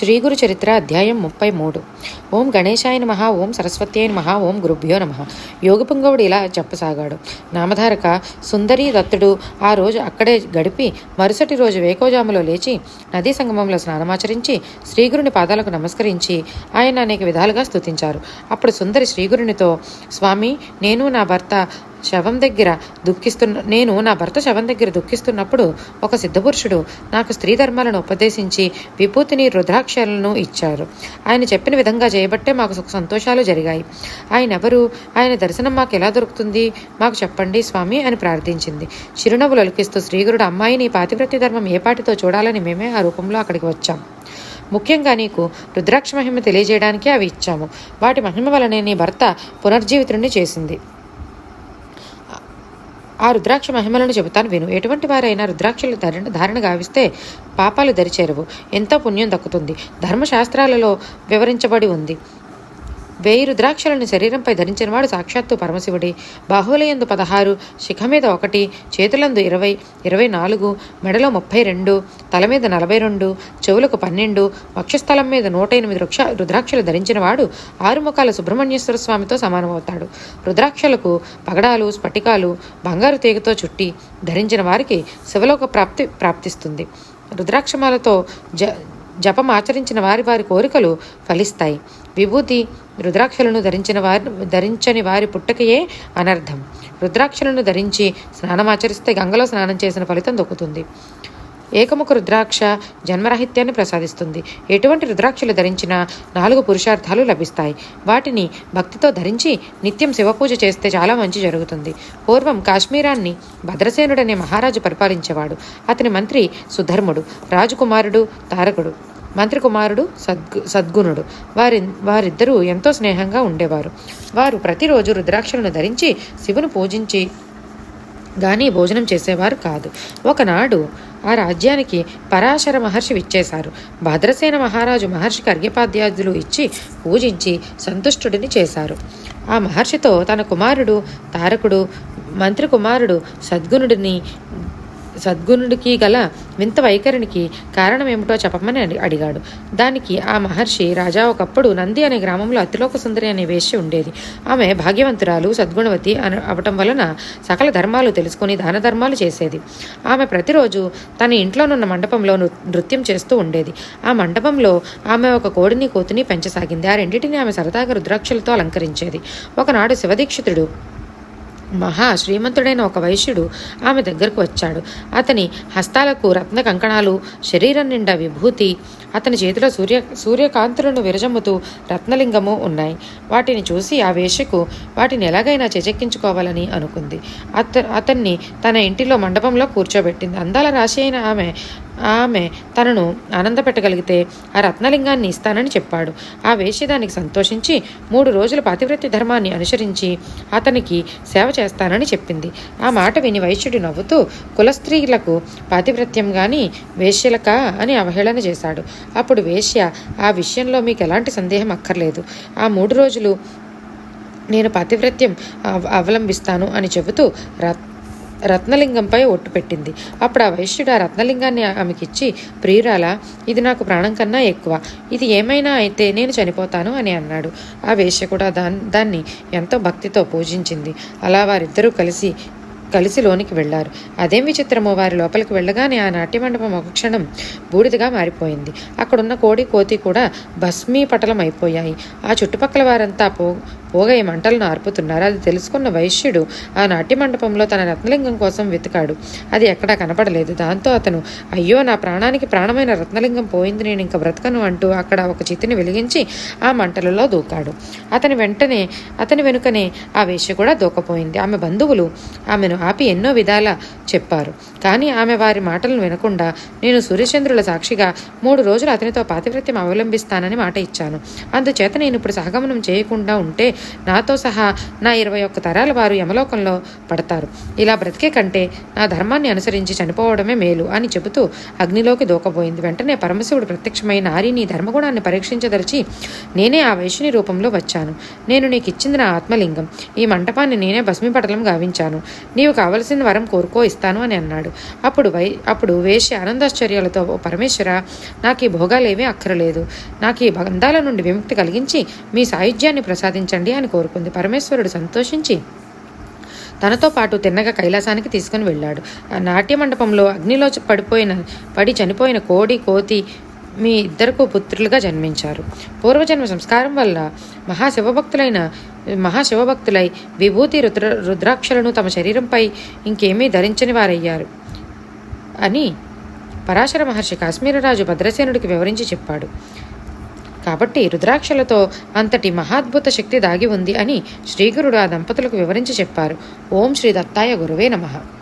శ్రీ గురు చరిత్ర అధ్యాయం ముప్పై మూడు. ఓం గణేశాయ నమ ఓం సరస్వతి అయిన మహా ఓం గురుభ్యో నమ. యోగపుంగవుడు ఇలా చెప్పసాగాడు. నామధారక సుందరి దత్తుడు ఆ రోజు అక్కడే గడిపి మరుసటి రోజు వేకోజాములో లేచి నదీ సంగమంలో స్నానమాచరించి శ్రీగురుని పాదాలకు నమస్కరించి ఆయన అనేక విధాలుగా స్తుతించారు. అప్పుడు సుందరి శ్రీగురునితో స్వామి నేను నా భర్త శవం దగ్గర దుఃఖిస్తున్న నేను నా భర్త శవం దగ్గర దుఃఖిస్తున్నప్పుడు ఒక సిద్ధపురుషుడు నాకు స్త్రీ ధర్మాలను ఉపదేశించి విభూతిని రుద్రాక్షలను ఇచ్చారు. ఆయన చెప్పిన విధంగా చేయబట్టే మాకు సుఖ సంతోషాలు జరిగాయి. ఆయన ఎవరు? ఆయన దర్శనం మాకు ఎలా దొరుకుతుంది? మాకు చెప్పండి స్వామి అని ప్రార్థించింది. చిరునవ్వులు ఒలికిస్తూ శ్రీగురుడు అమ్మాయిని పాతివ్రత్య ధర్మం ఏ పాటితో చూడాలని మేమే ఆ రూపంలో అక్కడికి వచ్చాం. ముఖ్యంగా నీకు రుద్రాక్ష మహిమ తెలియజేయడానికి అవి ఇచ్చాము. వాటి మహిమ వలనే నీ భర్త పునర్జీవితుడిని చేసింది. ఆ రుద్రాక్ష మహిమలను చెబుతాను విను. ఎటువంటి వారైనా రుద్రాక్షలు ధారణ ధారణ గావిస్తే పాపాలు దరిచేరవు. ఎంతో పుణ్యం దక్కుతుంది. ధర్మశాస్త్రాలలో వివరించబడి ఉంది. వెయ్యి రుద్రాక్షలను శరీరంపై ధరించినవాడు సాక్షాత్తు పరమశివుడే. బాహులయందు పదహారు శిఖ మీద ఒకటి చేతులందు ఇరవై ఇరవై నాలుగు మెడలో ముప్పై రెండు తల మీద నలభై రెండు చెవులకు పన్నెండు వక్షస్థలం మీద నూట ఎనిమిది రుక్ష రుద్రాక్షలు ధరించినవాడు ఆరు ముఖాల సుబ్రహ్మణ్యేశ్వర స్వామితో సమానమవుతాడు. రుద్రాక్షలకు పగడాలు స్ఫటికాలు బంగారు తీగతో చుట్టి ధరించిన వారికి శివలోక ప్రాప్తి ప్రాప్తిస్తుంది. రుద్రాక్షమాలతో జ జపం ఆచరించిన వారి వారి కోరికలు ఫలిస్తాయి. విభూతి రుద్రాక్షలను ధరించిన వారి ధరించని వారి పుట్టకయే అనర్థం. రుద్రాక్షలను ధరించి స్నానమాచరిస్తే గంగలో స్నానం చేసిన ఫలితం దొక్కుతుంది. ఏకముఖ రుద్రాక్ష జన్మరాహిత్యాన్ని ప్రసాదిస్తుంది. ఎటువంటి రుద్రాక్షలు ధరించినా నాలుగు పురుషార్థాలు లభిస్తాయి. వాటిని భక్తితో ధరించి నిత్యం శివపూజ చేస్తే చాలా మంచి జరుగుతుంది. పూర్వం కాశ్మీరాన్ని భద్రసేనుడనే మహారాజు పరిపాలించేవాడు. అతని మంత్రి సుధర్ముడు రాజకుమారుడు తారకుడు మంత్రి కుమారుడు సద్గు సద్గుణుడు. వారి వారిద్దరూ ఎంతో స్నేహంగా ఉండేవారు. వారు ప్రతిరోజు రుద్రాక్షలను ధరించి శివును పూజించి గాని భోజనం చేసేవారు కాదు. ఒకనాడు ఆ రాజ్యానికి పరాశర మహర్షి విచ్చేశారు. భద్రసేన మహారాజు మహర్షికి అర్ఘ్యపాద్యాదులు ఇచ్చి పూజించి సంతుష్టుడిని చేశారు. ఆ మహర్షితో తన కుమారుడు తారకుడు మంత్రి కుమారుడు సద్గుణుడిని సద్గుణుడికి గల వింత వైఖరికి కారణం ఏమిటో చెప్పమని అడిగాడు. దానికి ఆ మహర్షి రాజా ఒకప్పుడు నంది అనే గ్రామంలో అతిలోక సుందరి అనే వేష్య ఉండేది. ఆమె భాగ్యవంతురాలు సద్గుణవతి అని అవటం వలన సకల ధర్మాలు తెలుసుకుని దాన ధర్మాలు చేసేది. ఆమె ప్రతిరోజు తన ఇంట్లోనున్న మండపంలో నృ- నృత్యం చేస్తూ ఉండేది. ఆ మండపంలో ఆమె ఒక కోడిని కోతిని పెంచసాగింది. ఆ రెండింటిని ఆమె సరదాగా రుద్రాక్షలతో అలంకరించేది. ఒకనాడు శివదీక్షితుడు మహా శ్రీమంతుడైన ఒక వైశ్యుడు ఆమె దగ్గరకు వచ్చాడు. అతని హస్తాలకు రత్న కంకణాలు శరీరం నిండా విభూతి అతని చేతిలో సూర్య సూర్యకాంతులను విరజమ్ముతూ రత్నలింగము ఉన్నాయి. వాటిని చూసి ఆ వేషకు వాటిని ఎలాగైనా చెచెక్కించుకోవాలని అనుకుంది. అత అతన్ని తన ఇంటిలో మండపంలో కూర్చోబెట్టింది. అందాల రాశి అయిన ఆమె ఆమె తనను ఆనందపెట్టగలిగితే ఆ రత్నలింగాన్ని ఇస్తానని చెప్పాడు. ఆ వేషిదానికి దానికి సంతోషించి మూడు రోజుల పాతివ్రత్య ధర్మాన్ని అనుసరించి అతనికి సేవ చేస్తానని చెప్పింది. ఆ మాట విని వైశ్యుడు నవ్వుతూ కులస్త్రీలకు పాతివ్రత్యం గాని వేశ్యలక అని అవహేళన చేశాడు. అప్పుడు వేశ్య ఆ విషయంలో మీకు ఎలాంటి సందేహం అక్కర్లేదు. ఆ మూడు రోజులు నేను పాతివ్రత్యం అవ- అవలంబిస్తాను అని చెబుతూ రత్ రత్నలింగంపై ఒట్టు పెట్టింది. అప్పుడు ఆ వైశ్యుడు ఆ రత్నలింగాన్ని ఆమెకిచ్చి ప్రియురాల ఇది నాకు ప్రాణం కన్నా ఎక్కువ. ఇది ఏమైనా అయితే నేను చనిపోతాను అని అన్నాడు. ఆ వేశ్య కూడా దాన్ దాన్ని ఎంతో భక్తితో పూజించింది. అలా వారిద్దరూ కలిసి కలిసి లోనికి వెళ్ళారు అదేం విచిత్రమో వారి లోపలికి వెళ్ళగానే ఆ నాట్యమండపం ఒక క్షణం బూడిదగా మారిపోయింది. అక్కడున్న కోడి కోతి కూడా భస్మీపటలం అయిపోయాయి. ఆ చుట్టుపక్కల వారంతా పో పోగై మంటలను ఆర్పుతున్నారు. అది తెలుసుకున్న వైశ్యుడు ఆ నాట్య మండపంలో తన రత్నలింగం కోసం వెతికాడు. అది ఎక్కడా కనపడలేదు. దాంతో అతను అయ్యో నా ప్రాణానికి ప్రాణమైన రత్నలింగం పోయింది. నేను ఇంకా బ్రతకను అంటూ అక్కడ ఒక చితిని వెలిగించి ఆ మంటలలో దూకాడు. అతని వెంటనే అతని వెనుకనే ఆ వేశ్య కూడా దూకపోయింది. ఆమె బంధువులు ఆమెను ఆపి ఎన్నో విధాల చెప్పారు. కానీ ఆమె వారి మాటలను వినకుండా నేను సూర్యచంద్రుల సాక్షిగా మూడు రోజులు అతనితో పాతివ్రత్యం అవలంబిస్తానని మాట ఇచ్చాను. అందుచేత నేను ఇప్పుడు సహగమనం చేయకుండా ఉంటే నాతో సహా నా ఇరవై ఒక్క తరాల వారు యమలోకంలో పడతారు. ఇలా బ్రతికే కంటే నా ధర్మాన్ని అనుసరించి చనిపోవడమే మేలు అని చెబుతూ అగ్నిలోకి దూకబోయింది వెంటనే పరమశివుడు ప్రత్యక్షమై నారి నీ ధర్మగుణాన్ని పరీక్షించదలిచి నేనే ఆ వైశ్యుని రూపంలో వచ్చాను. నేను నీకు ఇచ్చింది నా ఆత్మలింగం. ఈ మంటపాన్ని నేనే భస్మిపటలం గావించాను. నీవు కావలసిన వరం కోరుకో ఇస్తాను అని అన్నాడు. అప్పుడు వై అప్పుడు వేషి ఆనందాశ్చర్యాలతో "ఓ పరమేశ్వర నాకు ఈ భోగాలేమీ అక్కరలేదు. నాకు ఈ బంధాల నుండి విముక్తి కలిగించి మీ సాయుధ్యాన్ని ప్రసాదించండి అని కోరుకుంది. పరమేశ్వరుడు సంతోషించి తనతో పాటు తిన్నగా కైలాసానికి తీసుకుని వెళ్ళాడు. ఆ నాట్య మండపంలో అగ్నిలో పడిపోయిన పడి చనిపోయిన కోడి కోతి మీ ఇద్దరుకు పుత్రులుగా జన్మించారు. పూర్వజన్మ సంస్కారం వల్ల మహాశివభక్తులైన మహాశివభక్తులై విభూతి రుద్ర రుద్రాక్షలను తమ శరీరంపై ఇంకేమీ ధరించని వారయ్యారు. అని పరాశర మహర్షి కాశ్మీరరాజు భద్రసేనుడికి వివరించి చెప్పాడు. కాబట్టి రుద్రాక్షలతో అంతటి మహాద్భుత శక్తి దాగి ఉంది అని శ్రీగురుడు ఆ దంపతులకు వివరించి చెప్పారు. ఓం శ్రీ దత్తాయ గురువే నమః.